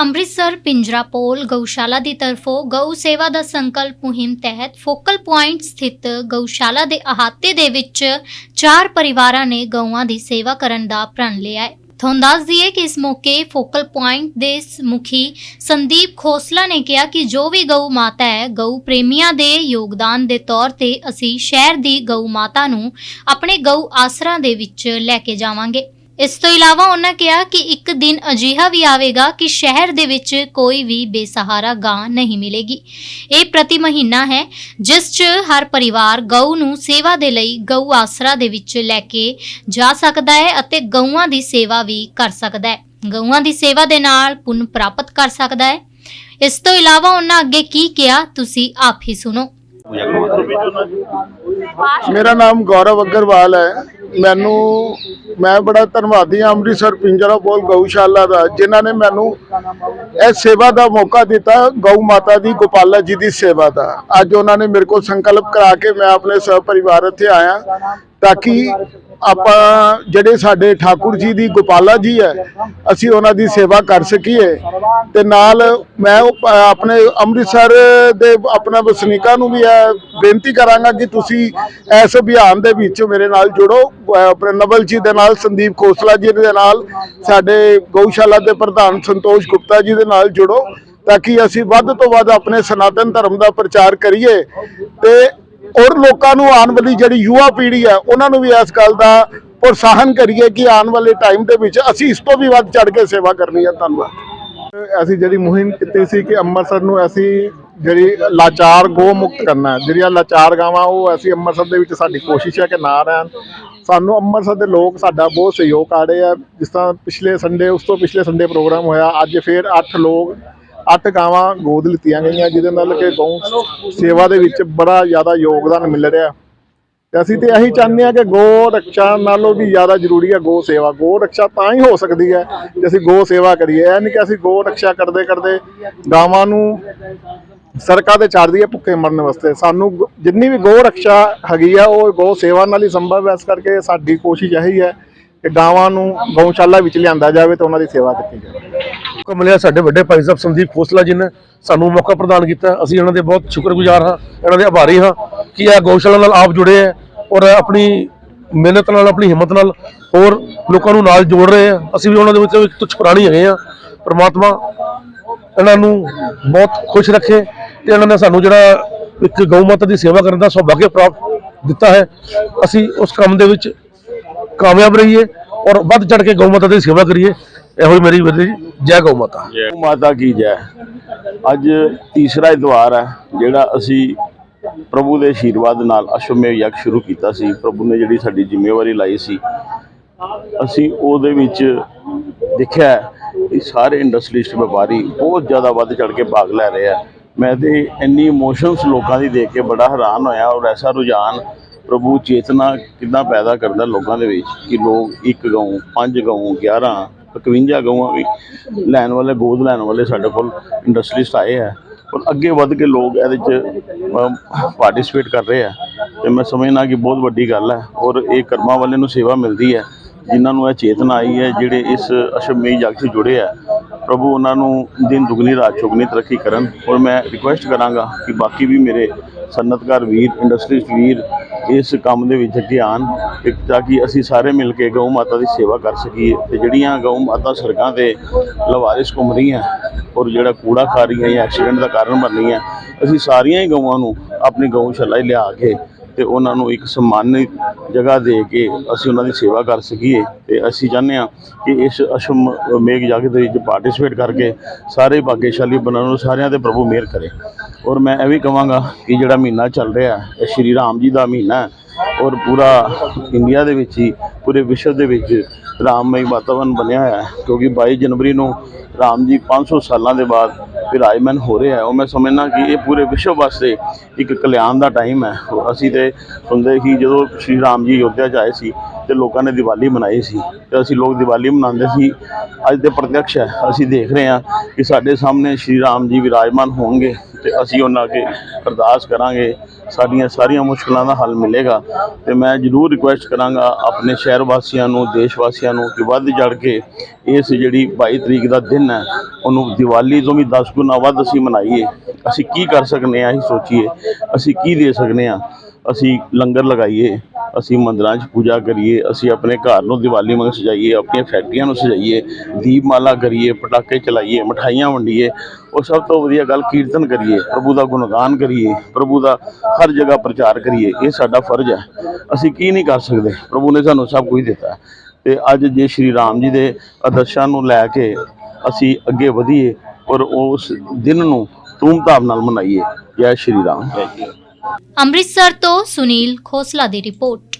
ਅੰਮ੍ਰਿਤਸਰ ਪਿੰਜਰਾਪੋਲ ਗਊਸ਼ਾਲਾ ਦੀ ਤਰਫੋਂ ਗਊ ਸੇਵਾ ਦਾ ਸੰਕਲਪ ਮੁਹਿੰਮ ਤਹਿਤ ਫੋਕਲ ਪੁਆਇੰਟ ਸਥਿਤ ਗਊਸ਼ਾਲਾ ਦੇ ਅਹਾਤੇ ਦੇ ਵਿੱਚ ਚਾਰ ਪਰਿਵਾਰਾਂ ਨੇ ਗਊਆਂ ਦੀ ਸੇਵਾ ਕਰਨ ਦਾ ਪ੍ਰਣ ਲਿਆ ਹੈ। ਤੁਹਾਨੂੰ ਦੱਸ ਦਈਏ ਕਿ ਇਸ ਮੌਕੇ ਫੋਕਲ ਪੁਆਇੰਟ ਦੇ ਮੁਖੀ ਸੰਦੀਪ ਖੋਸਲਾ ਨੇ ਕਿਹਾ ਕਿ ਜੋ ਵੀ ਗਊ ਮਾਤਾ ਹੈ, ਗਊ ਪ੍ਰੇਮੀਆਂ ਦੇ ਯੋਗਦਾਨ ਦੇ ਤੌਰ ਤੇ ਅਸੀਂ ਸ਼ਹਿਰ ਦੀ ਗਊ ਮਾਤਾ ਨੂੰ ਆਪਣੇ ਗਊ ਆਸਰਾ ਦੇ ਵਿੱਚ ਲੈ ਕੇ ਜਾਵਾਂਗੇ। ਇਸ ਤੋਂ ਇਲਾਵਾ ਉਹਨਾਂ ਕਿਹਾ ਕਿ ਇੱਕ ਦਿਨ ਅਜਿਹਾ ਵੀ ਆਵੇਗਾ ਕਿ ਸ਼ਹਿਰ ਦੇ ਵਿੱਚ ਕੋਈ ਵੀ ਬੇਸਹਾਰਾ ਗਾਂ ਨਹੀਂ ਮਿਲੇਗੀ। ਇਹ ਪ੍ਰਤੀ ਮਹੀਨਾ ਹੈ, ਜਿਸ 'ਚ ਹਰ ਪਰਿਵਾਰ ਗਊ ਨੂੰ ਸੇਵਾ ਦੇ ਲਈ ਗਊ ਆਸਰਾ ਦੇ ਵਿੱਚ ਲੈ ਕੇ ਜਾ ਸਕਦਾ ਹੈ ਅਤੇ ਗਊਆਂ ਦੀ ਸੇਵਾ ਵੀ ਕਰ ਸਕਦਾ ਹੈ। ਗਊਆਂ ਦੀ ਸੇਵਾ ਦੇ ਨਾਲ ਪੁੰਨ ਪ੍ਰਾਪਤ ਕਰ ਸਕਦਾ ਹੈ। ਇਸ ਤੋਂ ਇਲਾਵਾ ਉਹਨਾਂ ਅੱਗੇ ਕੀ ਕਿਹਾ, ਤੁਸੀਂ ਆਪ ਹੀ ਸੁਣੋ। ਮੇਰਾ ਨਾਮ ਗੌਰਵ ਅਗਰਵਾਲ ਹੈ। ਮੈਨੂੰ ਮੈਂ ਬੜਾ ਧੰਨਵਾਦੀ ਹਾਂ ਅੰਮ੍ਰਿਤਸਰ ਪਿੰਜਰਾਪੋਲ ਗਊਸ਼ਾਲਾ ਦਾ, ਜਿਨ੍ਹਾਂ ਨੇ ਮੈਨੂੰ ਇਹ ਸੇਵਾ ਦਾ ਮੌਕਾ ਦਿੱਤਾ, ਗਊ ਮਾਤਾ ਦੀ, ਗੋਪਾਲਾ ਜੀ ਦੀ ਸੇਵਾ ਦਾ। ਅੱਜ ਉਹਨਾਂ ਨੇ ਮੇਰੇ ਕੋਲ ਸੰਕਲਪ ਕਰਾ ਕੇ ਮੈਂ ਆਪਣੇ ਸਹ ਪਰਿਵਾਰ ਇੱਥੇ ਆਇਆ। ਤਾਂ ਕਿ ਆਪਾਂ ਜਿਹੜੇ ਸਾਡੇ ਠਾਕੁਰ ਜੀ ਦੀ ਗੋਪਾਲਾ ਜੀ ਹੈ, ਅਸੀਂ ਉਹਨਾਂ ਦੀ ਸੇਵਾ ਕਰ ਸਕੀਏ। ਤੇ ਨਾਲ ਮੈਂ ਉਹ ਆਪਣੇ ਅੰਮ੍ਰਿਤਸਰ ਦੇ ਆਪਣਾ ਵਸਨੀਕਾਂ ਨੂੰ ਵੀ ਇਹ ਬੇਨਤੀ ਕਰਾਂਗਾ ਕਿ ਤੁਸੀਂ ਇਸ ਅਭਿਆਨ ਦੇ ਵਿੱਚ ਮੇਰੇ ਨਾਲ ਜੁੜੋ। ਆਪਣੇ ਨਵਲ ਜੀ ਦੇ ਨਾਲ, ਸੰਦੀਪ ਖੋਸਲਾ ਜੀ ਦੇ ਨਾਲ, ਸਾਡੇ ਗਊਸ਼ਾਲਾ ਦੇ ਪ੍ਰਧਾਨ ਸੰਤੋਸ਼ ਗੁਪਤਾ ਜੀ ਦੇ ਨਾਲ ਜੁੜੋ, ਤਾਂ ਕਿ ਅਸੀਂ ਵੱਧ ਤੋਂ ਵੱਧ ਆਪਣੇ ਸਨਾਤਨ ਧਰਮ ਦਾ ਪ੍ਰਚਾਰ ਕਰੀਏ। ਤੇ ਔਰ ਲੋਕਾਂ ਨੂੰ ਆਉਣ ਵਾਲੀ ਜਿਹੜੀ ਯੁਵਾ ਪੀੜ੍ਹੀ ਹੈ, ਉਹਨਾਂ ਨੂੰ ਵੀ ਇਸ ਗੱਲ ਦਾ ਪ੍ਰੋਤਸਾਹਨ ਕਰੀਏ ਕਿ ਆਉਣ ਵਾਲੇ ਟਾਈਮ ਦੇ ਵਿੱਚ ਅਸੀਂ ਇਸ ਤੋਂ ਵੀ ਵੱਧ ਚੜ ਕੇ ਸੇਵਾ ਕਰਨੀ ਹੈ। ਧੰਨਵਾਦ। ਅਸੀਂ ਜਿਹੜੀ ਮੁਹਿੰਮ ਕੀਤੀ ਸੀ ਕਿ ਅੰਮ੍ਰਿਤਸਰ ਨੂੰ ਅਸੀਂ ਜਿਹੜੀ ਲਾਚਾਰ ਗੋ ਮੁਕਤ ਕਰਨਾ ਜਿਹੜੀਆਂ ਲਾਚਾਰ ਗਾਵਾਂ, ਉਹ ਅਸੀਂ ਅੰਮ੍ਰਿਤਸਰ ਦੇ ਵਿੱਚ ਸਾਡੀ ਕੋਸ਼ਿਸ਼ ਹੈ ਕਿ ਨਾ ਰਹਿਣ। ਸਾਨੂੰ ਅੰਮ੍ਰਿਤਸਰ ਦੇ ਲੋਕ ਸਾਡਾ ਬਹੁਤ ਸਹਿਯੋਗ ਕਰ ਰਹੇ ਆ। ਜਿਸ ਤਰ੍ਹਾਂ ਪਿਛਲੇ ਸੰਡੇ ਉਸ ਤੋਂ ਪਿਛਲੇ ਸੰਡੇ ਪ੍ਰੋਗਰਾਮ ਹੋਇਆ, ਅੱਜ ਫੇਰ 8 ਲੋਕ ਅੱਠ ਗਾਵਾਂ ਗੋਦ ਲਿੱਤੀਆਂ ਗਈਆਂ, ਜਿਹਦੇ ਨਾਲ ਕਿ ਗਊ ਸੇਵਾ ਦੇ ਵਿੱਚ ਬੜਾ ਜ਼ਿਆਦਾ ਯੋਗਦਾਨ ਮਿਲ ਰਿਹਾ। ਤੇ ਅਸੀਂ ਤੇ ਇਹੀ ਚਾਹੁੰਦੇ ਹਾਂ ਕਿ ਗੋ ਰੱਖਿਆ ਨਾਲੋਂ ਵੀ ਜ਼ਿਆਦਾ ਜ਼ਰੂਰੀ ਹੈ ਗੋ ਸੇਵਾ। ਗੋ ਰੱਖਿਆ ਤਾਂ ਹੀ ਹੋ ਸਕਦੀ ਹੈ ਜੇ ਅਸੀਂ ਗੋ ਸੇਵਾ ਕਰੀਏ। ਇਹ ਨਹੀਂ ਕਿ ਅਸੀਂ ਗੋ ਰੱਖਿਆ ਕਰਦੇ ਕਰਦੇ ਗਾਵਾਂ ਨੂੰ ਸੜਕਾਂ ਤੇ ਛੱਡ ਦਈਏ ਭੁੱਖੇ ਮਰਨ ਵਾਸਤੇ। ਸਾਨੂੰ ਗ- ਜਿੰਨੀ ਵੀ ਗੋ ਰੱਖਿਆ ਹੈਗੀ ਆ, ਉਹ ਗੋ ਸੇਵਾ ਨਾਲ ਹੀ ਸੰਭਵ ਹੈ। ਇਸ ਕਰਕੇ ਸਾਡੀ ਕੋਸ਼ਿਸ਼ ਇਹੀ ਹੈ ਕਿ ਗਾਵਾਂ ਨੂੰ ਗਊਸ਼ਾਲਾ ਵਿੱਚ ਲਿਆਂਦਾ ਜਾਵੇ ਤੇ ਉਹਨਾਂ ਦੀ ਸੇਵਾ ਕੀਤੀ ਜਾਵੇ। ਮੌਕਾ ਮਿਲਿਆ ਸਾਡੇ ਵੱਡੇ ਭਾਈ ਸਾਹਿਬ ਸੰਦੀਪ ਖੋਸਲਾ ਜੀ ਨੇ ਸਾਨੂੰ ਮੌਕਾ ਪ੍ਰਦਾਨ ਕੀਤਾ। ਅਸੀਂ ਇਹਨਾਂ ਦੇ ਬਹੁਤ ਸ਼ੁਕਰਗੁਜ਼ਾਰ ਹਾਂ, ਇਹਨਾਂ ਦੇ ਆਭਾਰੀ ਹਾਂ ਕਿ ਇਹ ਗਊਸ਼ਾਲਾ ਨਾਲ ਆਪ ਜੁੜੇ ਹੈ ਔਰ ਆਪਣੀ ਮਿਹਨਤ ਨਾਲ, ਆਪਣੀ ਹਿੰਮਤ ਨਾਲ ਹੋਰ ਲੋਕਾਂ ਨੂੰ ਨਾਲ ਜੋੜ ਰਹੇ ਆ ਅਸੀਂ ਵੀ ਉਹਨਾਂ ਦੇ ਵਿੱਚੋਂ ਇੱਕ ਤੁਛ ਪ੍ਰਾਣੀ ਹੈਗੇ ਆ ਪ੍ਰਮਾਤਮਾ ਇਹਨਾਂ ਨੂੰ ਬਹੁਤ ਖੁਸ਼ ਰੱਖੇ ਤੇ ਇਹਨਾਂ ਨੇ ਸਾਨੂੰ ਜਿਹੜਾ ਇੱਕ ਗਊ ਮਾਤਾ ਦੀ ਸੇਵਾ ਕਰਨ ਦਾ ਸੁਭਾਗਿਆ ਪ੍ਰਾਪਤ ਦਿੱਤਾ ਹੈ। ਅਸੀਂ ਉਸ ਕੰਮ ਦੇ ਵਿੱਚ ਕਾਮਯਾਬ ਰਹੀਏ ਔਰ ਵੱਧ ਚੜ ਕੇ ਗਊ ਮਾਤਾ ਦੀ ਸੇਵਾ ਕਰੀਏ। ਇਹੋ ਹੀ ਮੇਰੀ ਬੇਨਤੀ ਜੀ। ਜੈ ਗਊ ਮਾਤਾ। ਗਊ ਮਾਤਾ ਕੀ ਜੈ? ਅੱਜ ਤੀਸਰਾ ਇਤਵਾਰ ਹੈ, ਜਿਹੜਾ ਅਸੀਂ ਪ੍ਰਭੂ ਦੇ ਆਸ਼ੀਰਵਾਦ ਨਾਲ ਅਸ਼ਵਮੇਵ ਯੱਗ ਸ਼ੁਰੂ ਕੀਤਾ ਸੀ। ਪ੍ਰਭੂ ਨੇ ਜਿਹੜੀ ਸਾਡੀ ਜ਼ਿੰਮੇਵਾਰੀ ਲਾਈ ਸੀ, ਅਸੀਂ ਉਹਦੇ ਵਿੱਚ ਦੇਖਿਆ ਹੈ ਕਿ ਸਾਰੇ ਇੰਡਸਟਰੀਸਟ ਵਪਾਰੀ ਬਹੁਤ ਜ਼ਿਆਦਾ ਵੱਧ ਚੜ ਕੇ ਭਾਗ ਲੈ ਰਹੇ ਆ। ਮੈਂ ਤੇ ਇੰਨੀ ਇਮੋਸ਼ਨਸ ਲੋਕਾਂ ਦੀ ਦੇਖ ਕੇ ਬੜਾ ਹੈਰਾਨ ਹੋਇਆ ਔਰ ਐਸਾ ਰੁਝਾਨ ਪ੍ਰਭੂ ਚੇਤਨਾ ਕਿੱਦਾਂ ਪੈਦਾ ਕਰਦਾ ਲੋਕਾਂ ਦੇ ਵਿੱਚ ਕਿ ਲੋਕ ਇੱਕ ਗਊ, ਪੰਜ ਗਊ 11 51 ਗਊਆਂ ਵੀ ਲੈਣ ਵਾਲੇ, ਗੋਦ ਲੈਣ ਵਾਲੇ ਸਾਡੇ ਕੋਲ ਇੰਡਸਟਰੀਸਟ ਆਏ ਆ ਔਰ ਅੱਗੇ ਵੱਧ ਕੇ ਲੋਕ ਇਹਦੇ ਚ ਪਾਰਟਿਸਿਪੇਟ ਕਰ ਰਹੇ ਆ। ਤੇ ਮੈਂ ਸਮਝਣਾ ਕਿ ਬਹੁਤ ਵੱਡੀ ਗੱਲ ਹੈ ਔਰ ਇਹ ਕਰਮਾਂ ਵਾਲੇ ਨੂੰ ਸੇਵਾ ਮਿਲਦੀ ਹੈ। ਜਿਨ੍ਹਾਂ ਨੂੰ ਇਹ ਚੇਤਨਾ ਆਈ ਹੈ, ਜਿਹੜੇ ਇਸ ਅਸ਼ਮੇਈ ਜਗ 'ਚ ਜੁੜੇ ਆ, ਪ੍ਰਭੂ ਉਹਨਾਂ ਨੂੰ ਦਿਨ ਦੁਗਣੀ, ਰਾਤ ਚੁਗਣੀ ਤਰੱਕੀ ਕਰਨ। ਔਰ ਮੈਂ ਰਿਕੁਐਸਟ ਕਰਾਂਗਾ ਕਿ ਬਾਕੀ ਵੀ ਮੇਰੇ ਸਨਅਤਕਾਰ ਵੀਰ ਇੰਡਸਟਰੀਜ਼ ਵੀਰ, ਇਸ ਕੰਮ ਦੇ ਵਿੱਚ ਅੱਗੇ ਆਉਣ ਤਾਂ ਕਿ ਅਸੀਂ ਸਾਰੇ ਮਿਲ ਕੇ ਗਊ ਮਾਤਾ ਦੀ ਸੇਵਾ ਕਰ ਸਕੀਏ। ਤੇ ਜਿਹੜੀਆਂ ਗਊ ਮਾਤਾ ਸੜਕਾਂ ਤੇ ਲਵਾਰਿਸ ਘੁੰਮ ਰਹੀਆਂ, ਔਰ ਜਿਹੜਾ ਕੂੜਾ ਖਾ ਰਹੀਆਂ ਜਾਂ ਐਕਸੀਡੈਂਟ ਦਾ ਕਾਰਨ ਬਣ ਰਹੀਆਂ, ਅਸੀਂ ਸਾਰੀਆਂ ਹੀ ਗਊਆਂ ਨੂੰ ਆਪਣੀ ਗਊਸ਼ਾਲਾ ਲਿਆ ਕੇ ਤੇ ਉਹਨਾਂ ਨੂੰ ਇੱਕ ਸਨਮਾਨਿਤ ਜਗ੍ਹਾ ਦੇ ਕੇ ਅਸੀਂ ਉਹਨਾਂ ਦੀ ਸੇਵਾ ਕਰ ਸਕੀਏ। ਤੇ ਅਸੀਂ ਚਾਹੁੰਦੇ ਹਾਂ ਕਿ ਇਸ ਅਸ਼ਮ ਮੇਘ ਯੱਗ ਦੇ ਵਿੱਚ ਪਾਰਟਿਸਿਪੇਟ ਕਰਕੇ ਸਾਰੇ ਭਾਗਿਆਸ਼ਾਲੀ ਬਣਨ ਨੂੰ ਸਾਰਿਆਂ ਤੇ ਪ੍ਰਭੂ ਮਿਹਰ ਕਰੇ। ਔਰ ਮੈਂ ਇਹ ਵੀ ਕਹਾਂਗਾ ਕਿ ਜਿਹੜਾ ਮਹੀਨਾ ਚੱਲ ਰਿਹਾ ਇਹ ਸ਼੍ਰੀ ਰਾਮ ਜੀ ਦਾ ਮਹੀਨਾ ਹੈ ਔਰ ਪੂਰਾ ਇੰਡੀਆ ਦੇ ਵਿੱਚ ਹੀ, ਪੂਰੇ ਵਿਸ਼ਵ ਦੇ ਵਿੱਚ ਰਾਮਮਈ ਵਾਤਾਵਰਨ ਬਣਿਆ ਹੋਇਆ ਹੈ, ਕਿਉਂਕਿ 22 ਜਨਵਰੀ ਨੂੰ ਰਾਮ ਜੀ 500 ਸਾਲਾਂ ਦੇ ਬਾਅਦ ਵਿਰਾਜਮਾਨ ਹੋ ਰਿਹਾ ਹੈ। ਉਹ ਮੈਂ ਸਮਝਣਾ ਕਿ ਇਹ ਪੂਰੇ ਵਿਸ਼ਵ ਵਾਸਤੇ ਇੱਕ ਕਲਿਆਣ ਦਾ ਟਾਈਮ ਹੈ। ਅਸੀਂ ਤੇ ਸੁਣਦੇ ਹੀ ਜਦੋਂ ਸ਼੍ਰੀ ਰਾਮ ਜੀ ਅਯੋਧਿਆ 'ਚ ਆਏ ਸੀ ਤੇ ਲੋਕਾਂ ਨੇ ਦੀਵਾਲੀ ਮਨਾਈ ਸੀ, ਤੇ ਅਸੀਂ ਲੋਕ ਦੀਵਾਲੀ ਮਨਾਉਂਦੇ ਸੀ। ਅੱਜ ਦੇ ਪ੍ਰਤੱਖ ਹੈ। ਅਸੀਂ ਦੇਖ ਰਹੇ ਹਾਂ ਕਿ ਸਾਡੇ ਸਾਹਮਣੇ ਸ਼੍ਰੀ ਰਾਮ ਜੀ ਵਿਰਾਜਮਾਨ ਹੋਣਗੇ। ਤੇ ਅਸੀਂ ਉਹਨਾਂ ਅੱਗੇ ਅਰਦਾਸ ਕਰਾਂਗੇ। ਸਾਡੀਆਂ ਸਾਰੀਆਂ ਮੁਸ਼ਕਲਾਂ ਦਾ ਹੱਲ ਮਿਲੇਗਾ ਤੇ ਮੈਂ ਜ਼ਰੂਰ ਰਿਕੁਐਸਟ ਕਰਾਂਗਾ ਆਪਣੇ ਸ਼ਹਿਰ ਵਾਸੀਆਂ ਨੂੰ, ਦੇਸ਼ ਵਾਸੀਆਂ ਨੂੰ ਕਿ ਵੱਧ ਚੜ ਕੇ ਇਸ ਜਿਹੜੀ 22 ਤਰੀਕ ਦਾ ਦਿਨ ਹੈ, ਉਹਨੂੰ ਦੀਵਾਲੀ ਤੋਂ ਵੀ 10 ਗੁਣਾ ਵੱਧ ਅਸੀਂ ਮਨਾਈਏ। ਅਸੀਂ ਕੀ ਕਰ ਸਕਨੇ ਆ, ਇਹ ਸੋਚੀਏ। ਅਸੀਂ ਕੀ ਦੇ ਸਕਨੇ ਆ? ਅਸੀਂ ਲੰਗਰ ਲਗਾਈਏ। ਅਸੀਂ ਮੰਦਰਾਂ 'ਚ ਪੂਜਾ ਕਰੀਏ, ਅਸੀਂ ਆਪਣੇ ਘਰ ਨੂੰ ਦੀਵਾਲੀ ਵਾਂਗ ਸਜਾਈਏ, ਆਪਣੀਆਂ ਫੈਕਟਰੀਆਂ ਨੂੰ ਸਜਾਈਏ, ਦੀਪਮਾਲਾ ਕਰੀਏ, ਪਟਾਕੇ ਚਲਾਈਏ ਮਠਾਈਆਂ ਵੰਡੀਏ, ਉਹ ਸਭ ਤੋਂ ਵਧੀਆ ਗੱਲ ਕੀਰਤਨ ਕਰੀਏ, ਪ੍ਰਭੂ ਦਾ ਗੁਣਗਾਨ ਕਰੀਏ, ਪ੍ਰਭੂ ਦਾ ਹਰ ਜਗ੍ਹਾ ਪ੍ਰਚਾਰ ਕਰੀਏ, ਇਹ ਸਾਡਾ ਫਰਜ਼ ਹੈ। ਅਸੀਂ ਕੀ ਨਹੀਂ ਕਰ ਸਕਦੇ? ਪ੍ਰਭੂ ਨੇ ਸਾਨੂੰ ਸਭ ਕੁਝ ਦਿੱਤਾ। ਹੈ। ਤੇ ਅੱਜ ਜੇ ਸ਼੍ਰੀ ਰਾਮ ਜੀ ਦੇ ਆਦਰਸ਼ਾਂ ਨੂੰ ਲੈ ਕੇ ਅਸੀਂ ਅੱਗੇ ਵਧੀਏ, ਔਰ ਉਸ ਦਿਨ ਨੂੰ ਧੂਮਧਾਮ ਨਾਲ ਮਨਾਈਏ। ਜੈ ਸ਼੍ਰੀ ਰਾਮ। ਅੰਮ੍ਰਿਤਸਰ ਤੋਂ ਸੁਨੀਲ ਖੋਸਲਾ ਦੀ ਰਿਪੋਰਟ।